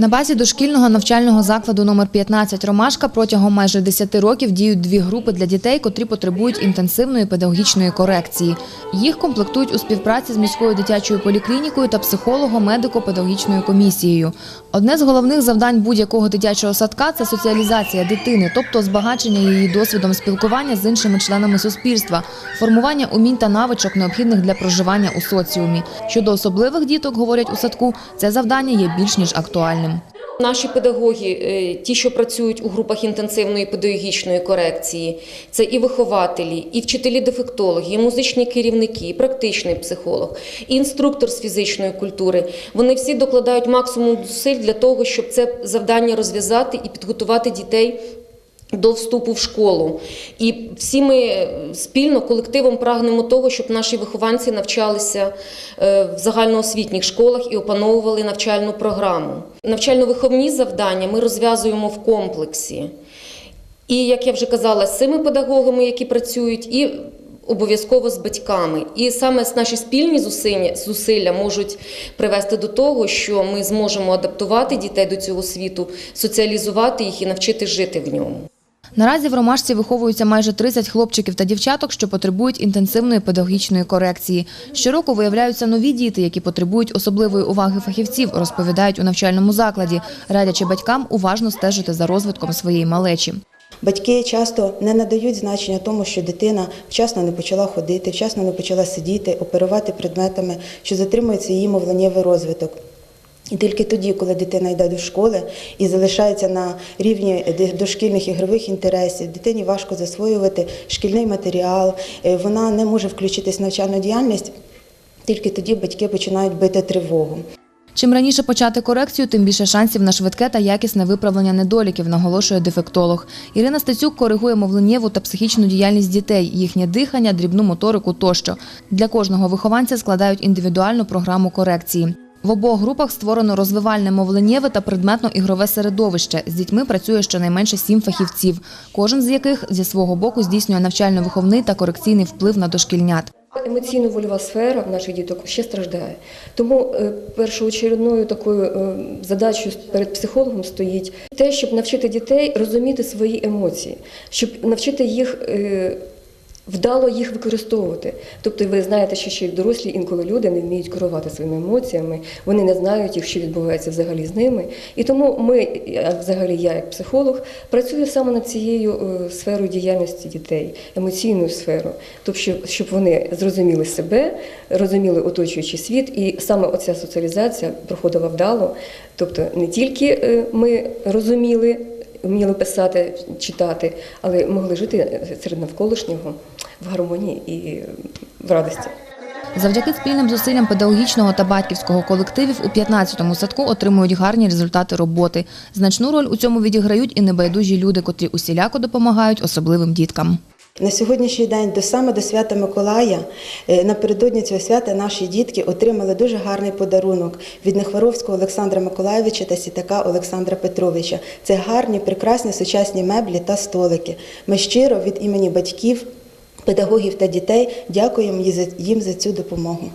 На базі дошкільного навчального закладу номер 15 «Ромашка» протягом майже 10 років діють дві групи для дітей, котрі потребують інтенсивної педагогічної корекції. Їх комплектують у співпраці з міською дитячою поліклінікою та психолого-медико-педагогічною комісією. Одне з головних завдань будь-якого дитячого садка – це соціалізація дитини, тобто збагачення її досвідом спілкування з іншими членами суспільства, формування умінь та навичок, необхідних для проживання у соціумі. Щодо особливих діток, говорять у садку, це завдання є більш ніж актуальним. Наші педагоги, е, ті, що працюють у групах інтенсивної педагогічної корекції, це і вихователі, і вчителі-дефектологи, і музичні керівники, і практичний психолог, і інструктор з фізичної культури. Вони всі докладають максимум зусиль для того, щоб це завдання розв'язати і підготувати дітей. До вступу в школу, і всі ми спільно колективом прагнемо того, щоб наші вихованці навчалися е, в загальноосвітніх школах і опановували навчальну програму. Навчально-виховні завдання ми розв'язуємо в комплексі. І, як я вже казала, з цими педагогами, які працюють, і обов'язково з батьками. І саме наші спільні зусилля можуть привести до того, що ми зможемо адаптувати дітей до цього світу, соціалізувати їх і навчити жити в ньому. Наразі в Ромашці виховуються майже 30 хлопчиків та дівчаток, що потребують інтенсивної педагогічної корекції. Щороку виявляються нові діти, які потребують особливої уваги фахівців, розповідають у навчальному закладі, радячи батькам уважно стежити за розвитком своєї малечі. Батьки часто не надають значення тому, що дитина вчасно не почала ходити, вчасно не почала сидіти, оперувати предметами, що затримується її мовленнєвий розвиток. І тільки тоді, коли дитина йде до школи і залишається на рівні дошкільних ігрових інтересів, дитині важко засвоювати шкільний матеріал, е, вона не може включитись в навчальну діяльність, тільки тоді батьки починають бити тривогу. Чим раніше почати корекцію, тим більше шансів на швидке та якісне виправлення недоліків, наголошує дефектолог. Ірина Стецюк коригує мовленнєву та психічну діяльність дітей, їхнє дихання, дрібну моторику тощо. Для кожного вихованця складають індивідуальну програму корекції. В обох групах створено розвивальне мовленнєве та предметно-ігрове середовище. З дітьми працює щонайменше сім фахівців, кожен з яких зі свого боку здійснює навчально-виховний та корекційний вплив на дошкільнят. Емоційно-вольова сфера в наших діток ще страждає. Тому е, першоочередною такою е, задачею перед психологом стоїть те, щоб навчити дітей розуміти свої емоції, щоб навчити їх. Вдало їх використовувати. Тобто, ви знаєте, що ще й дорослі інколи люди не вміють керувати своїми емоціями, вони не знають їх, що відбувається взагалі з ними. І тому ми, взагалі я як психолог, працюю саме над цією е, сферою діяльності дітей, емоційною сферою, тобто, щоб- щоб вони зрозуміли себе, розуміли оточуючий світ, і саме оця соціалізація проходила вдало. Тобто не тільки е, ми розуміли, вміли писати, читати, але могли жити серед навколишнього в гармонії і в радості. Завдяки спільним зусиллям педагогічного та батьківського колективів у 15-му садку отримують гарні результати роботи. Значну роль у цьому відіграють і небайдужі люди, котрі усіляко допомагають особливим діткам. На сьогоднішній день, до саме до свята Миколая, е, напередодні цього свята наші дітки отримали дуже гарний подарунок від Нехворовського Олександра Миколаєвича та Сітака Олександра Петровича. Це гарні, прекрасні сучасні меблі та столики. Ми щиро від імені батьків, педагогів та дітей дякуємо їм за цю допомогу.